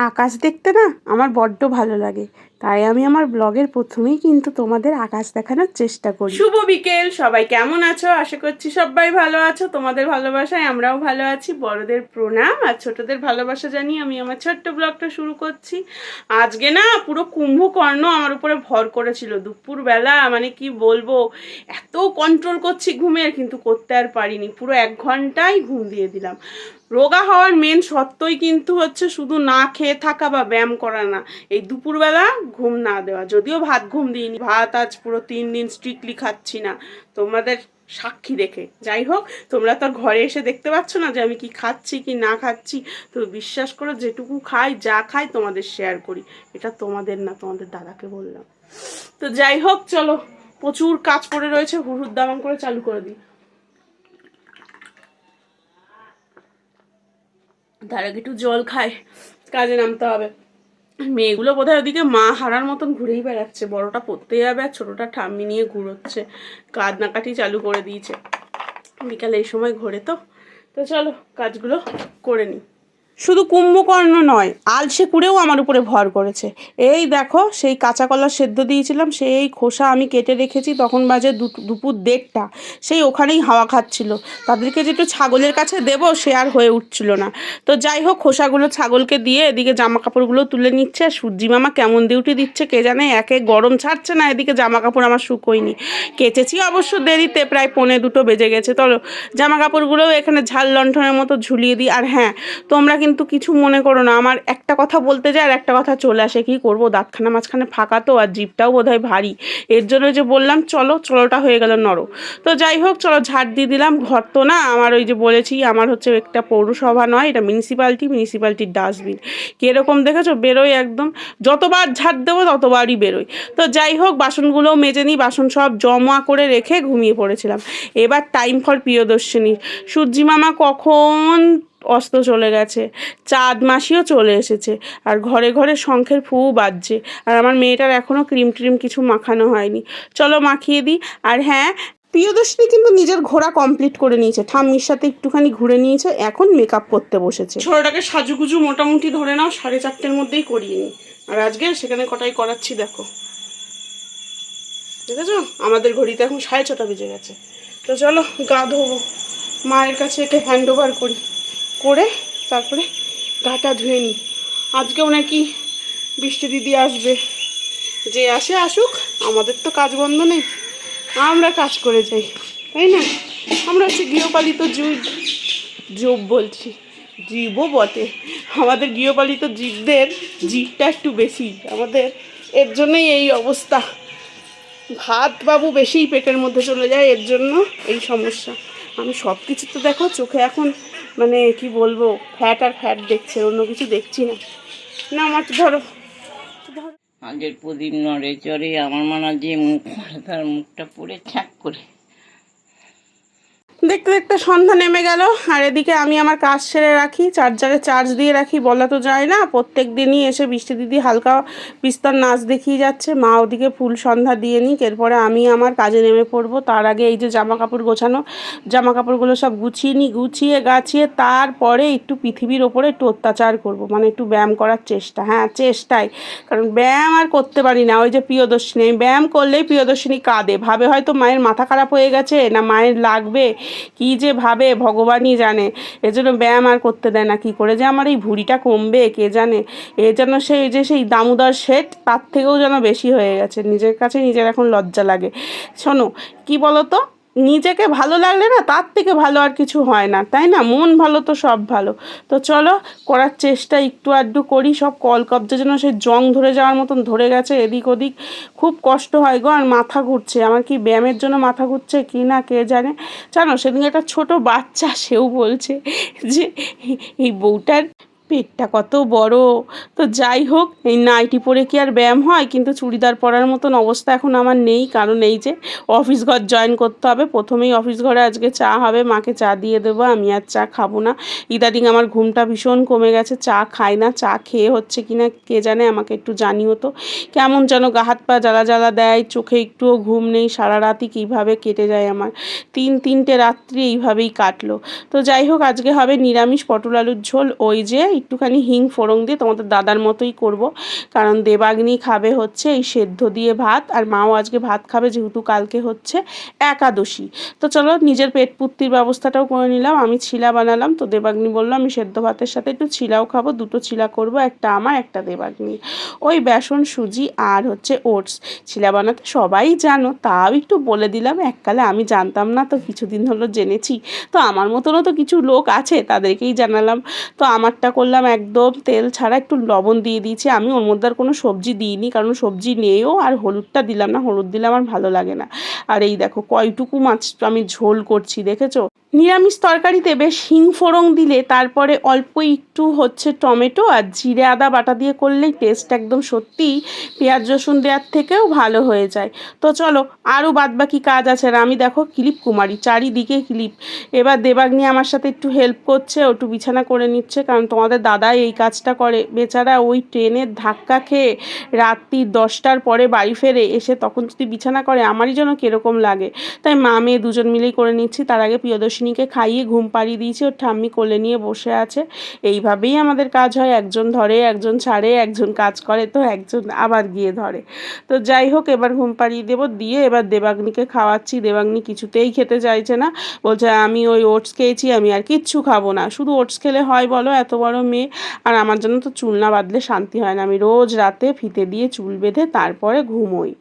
আকাশ দেখতে না আমার বড্ড ভালো লাগে। তাই আমি আমার ব্লগের প্রথমেই কিন্তু তোমাদের আকাশ দেখানোর চেষ্টা করি। শুভ বিকেল, সবাই কেমন আছো? আশা করছি সবাই ভালো আছো। তোমাদের ভালোবাসায় আমরাও ভালো আছি। বড়দের প্রণাম আর ছোটদের ভালোবাসা জানি আমি আমার ছোট্ট ব্লগটা শুরু করছি। আজকে না পুরো কুম্ভকর্ণ আমার উপরে ভর করেছিল। দুপুরবেলা মানে কি বলব, এত কন্ট্রোল করছি ঘুমের, কিন্তু করতে আর পারিনি। পুরো এক ঘন্টাই ঘুম দিয়ে দিলাম। রোগা হওয়ার মেন সত্যই কিন্তু হচ্ছে শুধু না খেয়ে থাকা বা ব্যায়াম করা না। এই দুপুরবেলা ঘুম না দেওয়া। যদিও ভাত ঘুম দিইনি, ভাত আজ পুরো তিন দিন স্ট্রিক্টলি খাচ্ছি না। তোমাদের সাক্ষী দেখে। যাই হোক, তোমরা তো ঘরে এসে দেখতে পাচ্ছ না যে আমি কি খাচ্ছি, কি না খাচ্ছি। তো বিশ্বাস করো, যেটুকু খাই, যা খাই তোমাদের শেয়ার করি। এটা তোমাদের না, তোমাদের দাদাকে বললাম। তো যাই হোক, চলো। প্রচুর কাজ পড়ে রয়েছে হুড়ুর দামান করে চালু করে দিই। তার আগে একটু জল খায় কাজে নামতে হবে। মেয়েগুলো বোধ হয় ওদিকে মা হারার মতন ঘুরেই বেড়াচ্ছে। বড়টা পড়তে যাবে আর ছোটোটা ঠাম্মি নিয়ে ঘুরোচ্ছে। কাঁদনাকাটি চালু করে দিয়েছে। বিকালে এই সময় ঘোরে তো। তো চলো কাজগুলো করে নিই। শুধু কুম্ভকর্ণ নয়, আলসে কুড়েও আমার উপরে ভর করেছে। এই দেখো, সেই কাঁচা কলা সেদ্ধ দিয়েছিলাম, সেই খোসা আমি কেটে রেখেছি, তখন বাজে দুপুর দেড়টা। সেই ওখানেই হাওয়া খাচ্ছিল। তাদেরকে যে একটু ছাগলের কাছে দেবো, সে আর হয়ে উঠছিল না। তো যাই হোক, খোসাগুলো ছাগলকে দিয়ে এদিকে জামা কাপড়গুলো তুলে নিচ্ছে, আর সূর্যি মামা কেমন ডিউটি দিচ্ছে কে জানে, একে গরম ছাড়ছে না, এদিকে জামা কাপড় আমার শুকোয়নি। কেচেছি অবশ্য দেরিতে, প্রায় পৌনে দুটো বেজে গেছে। চলো জামা কাপড়গুলোও এখানে ঝাল লণ্ঠনের মতো ঝুলিয়ে দিই। আর হ্যাঁ তোমরা কিন্তু কিছু মনে করো না। আমার একটা কথা বলতে যায় আর একটা কথা চলে আসে। কি করব? দাঁতখানা মাঝখানে ফাঁকা তো আর জিপটাও বোধহয় ভারী। এর জন্য যে বললাম, চলো, চলোটা হয়ে গেল নরো তো যাই হোক, চলো, ঝাড় দিয়ে দিলাম। ঘর তো না, আমার ওই যে বলেছি, আমার হচ্ছে একটা পৌরসভা নয়, এটা মিউনিসিপ্যালিটি মিউনিসিপ্যালিটির ডাস্টবিন কীরকম দেখেছ? বেরোয় একদম। যতবার ঝাড় দেবো, ততবারই বেরোয় তো যাই হোক, বাসনগুলোও মেজে নিই, বাসন সব জমা করে রেখে ঘুমিয়ে পড়েছিলাম। এবার টাইম ফর প্রিয়দর্শিনী সূর্যি মামা কখন অস্ত চলে গেছে। চাঁদ মাসিও চলে এসেছে। আর ঘরে ঘরে শঙ্খের ফু বাজছে। আর আমার মেয়েটার এখনও ক্রিম ট্রিম কিছু মাখানো হয়নি। চলো মাখিয়ে দিই। আর হ্যাঁ প্রিয়দর্শিনী কিন্তু নিজের ঘোরা কমপ্লিট করে নিয়েছে। ঠাম্মির সাথে একটুখানি ঘুরে নিয়েছে। এখন মেকআপ করতে বসেছে। ছোটটাকে সাজুগুজু মোটামুটি ধরে নাও, সাড়ে চারটের মধ্যেই করিয়ে নিই আর আজকে সেখানে কটাই করাচ্ছি দেখো। ঠিক আছে আমাদের ঘড়িতে এখন সাড়ে ছটা বেজে গেছে। তো চলো গা ধোবো। মায়ের কাছে একে হ্যান্ড ওভার করি। করে তারপরে গাটা ধুয়ে নিই। আজকেও নাকি বৃষ্টি দিদি আসবে। যে আসে আসুক, আমাদের তো কাজ বন্ধ নেই। আমরা কাজ করে যাই, তাই না? আমরা হচ্ছে গৃহপালিত জীব জীব বলছি, জীবও বটে। আমাদের গৃহপালিত জীবদের জীবটা একটু বেশি। আমাদের, এর জন্যই এই অবস্থা। ভাত বাবু বেশিই পেটের মধ্যে চলে যায়, এর জন্য এই সমস্যা। আমি সব কিছু তো দেখো, চোখে এখন মানে কি বলব ফ্যাট আর ফ্যাট দেখছে, অন্য কিছু দেখছি না। না, আমার তো ধরো আগের প্রদীপ নড়ে চড়ে আমার মানা যে মুখ তার মুখটা পরে ছাক করে। দেখতে দেখতে সন্ধ্যা নেমে গেল। আর এদিকে আমি আমার কাজ সেরে রাখি, চার্জারে চার্জ দিয়ে রাখি, বলা তো যায় না। প্রত্যেক দিনই এসে বৃষ্টি দিদি হালকা বিস্তর নাচ দেখিয়ে যাচ্ছে। মা ওদিকে ফুল সন্ধ্যা দিয়ে নিক, এরপরে আমি আমার কাজে নেমে পড়ব। তার আগে এই যে জামা কাপড় গোছানো জামা কাপড়গুলো সব গুছিয়ে নিই গুছিয়ে গাছিয়ে তারপরে একটু পৃথিবীর ওপরে একটু অত্যাচার করব। মানে একটু ব্যায়াম করার চেষ্টা হ্যাঁ চেষ্টাই। কারণ ব্যায়াম আর করতে পারি না, ওই যে প্রিয়দর্শিনী। ব্যায়াম করলেই প্রিয়দর্শিনী কাঁদে। ভাবে হয়তো মায়ের মাথা খারাপ হয়ে গেছে, না মায়ের লাগবে কি যে ভাবে ভগবানই জানে। এজন্য ব্যায়াম আর করতে দেয় না, কি করে যে আমার এই ভুঁড়িটা কমবে, কে জানে? এ যেন সেই, যে সেই দামোদর শেঠ, তার থেকেও যেন বেশি হয়ে গেছে। নিজের কাছে নিজের এখন লজ্জা লাগে। শোনো, কি বলো তো নিজেকে ভালো লাগলে না তার থেকে ভালো আর কিছু হয় না, তাই না? মন ভালো তো সব ভালো। তো চলো, করার চেষ্টা একটু আধটু করি, সব কল যেন সেই জং ধরে যাওয়ার মতন ধরে গেছে এদিক ওদিক। খুব কষ্ট হয় গো, আর মাথা ঘুরছে। আমার কি ব্যায়ামের জন্য মাথা ঘুরছে কি না কে জানে? জানো, সেদিন একটা ছোট বাচ্চা সেও বলছে যে, এই বউটার পেটটা কত বড়। তো যাই হোক, এই নাইটি পরে কি আর ব্যায়াম হয়? কিন্তু চুড়িদার পরার মতন অবস্থা এখন আমার নেই। কারণ এই যে অফিস ঘর জয়েন করতে হবে। প্রথমেই অফিস ঘরে আজকে চা হবে, মাকে চা দিয়ে দেবো, আমি আর চা খাব না। ইদানিং আমার ঘুমটা ভীষণ কমে গেছে, চা খাই না। চা খেয়ে হচ্ছে কি না, কে জানে? আমাকে একটু জানিও তো। কেমন যেন গা হাত পা জ্বালা জ্বালা দেয়, চোখে একটুও ঘুম নেই, সারা রাতই কীভাবে কেটে যায় আমার। তিন তিনটে রাত্রি এইভাবেই কাটলো। তো যাই হোক, আজকে হবে নিরামিষ পটল আলুর ঝোল। ওই যে একটুখানি হিং ফোড়ন দিয়ে তোমাদের দাদার মতোই করব। কারণ দেবাগ্নি খাবে হচ্ছে এই সেদ্ধ দিয়ে ভাত, আর মাও আজকে ভাত খাবে যেহেতু কালকে হচ্ছে একাদশী। তো চলো নিজের পেট পুত্তির ব্যবস্থাটাও করে নিলাম, আমি ছিলা বানালাম, তো দেবাগ্নি বলল, আমি সেদ্ধ ভাতের সাথে একটু ছিলাও খাব, দুটো ছিলা করব, একটা আমার, একটা দেবাগ্নি ওই বেসন, সুজি আর হচ্ছে ওটস। ছিলা বানাতে সবাই জানো, তাও একটু বলে দিলাম, এককালে আমি জানতাম না, তো কিছুদিন হলো জেনেছি, তো আমার মতনও তো কিছু লোক আছে, তাদেরকেই জানালাম। তো আমারটা করলাম একদম তেল ছাড়া একটু লবণ দিয়ে দিয়েছি। আমি ওর মধ্যে আর কোনো সবজি দিইনি, কারণ সবজি নেইও আর হলুদটা দিলাম না। হলুদ দিলে আমার ভালো লাগে না। আর এই দেখো, কয়টুকু মাছ আমি ঝোল করছি, দেখেছ? নিরামিষ তরকারিতে বেশ হিং ফোড়ন দিলে তারপরে অল্প একটু হচ্ছে টমেটো আর জিরে, আদা বাটা দিয়ে করলেই টেস্ট একদম সত্যিই পেঁয়াজ রসুন দেওয়ার থেকেও ভালো হয়ে যায়। তো চলো আরও বাদবাকি কাজ আছে আর আমি দেখো ক্লিপ কুমারী, চারিদিকে ক্লিপ। এবার দেবাগ্নি আমার সাথে একটু হেল্প করছে, ও একটু বিছানা করে নিচ্ছে, কারণ তোমাদের দাদা এই কাজটা করে। বেচারা ওই ট্রেনের ধাক্কা খেয়ে রাত্রি দশটার পরে বাড়ি ফেরে এসে তখন যদি বিছানা করে, আমারই যেন কীরকম লাগে। তাই মা, মেয়ে দুজন মিলেই করে নিচ্ছি। তার আগে প্রিয়দর্শিনীকে খাইয়ে ঘুম পাড়িয়ে দিয়েছি, ওর ঠাম্মি কোলে নিয়ে বসে আছে। এইভাবেই আমাদের কাজ হয়, একজন ধরে, একজন ছাড়ে, একজন কাজ করে, তো একজন আবার গিয়ে ধরে। তো যাই হোক, এবার ঘুম পাড়িয়ে দেবো, দিয়ে এবার দেবাগ্নিকে খাওয়াচ্ছি। দেবাগ্নি কিছুতেই খেতে চাইছে না, বলছে, আমি ওই ওটস খেয়েছি, আমি আর কিচ্ছু খাব না। শুধু ওটস খেলে হয় বলো, এত বড় মেয়ে। আর আমার জন্য তো চুল না বাঁধলে শান্তি হয় না। আমি রোজ রাতে ফিতে দিয়ে চুল বেঁধে তারপরে ঘুমোই।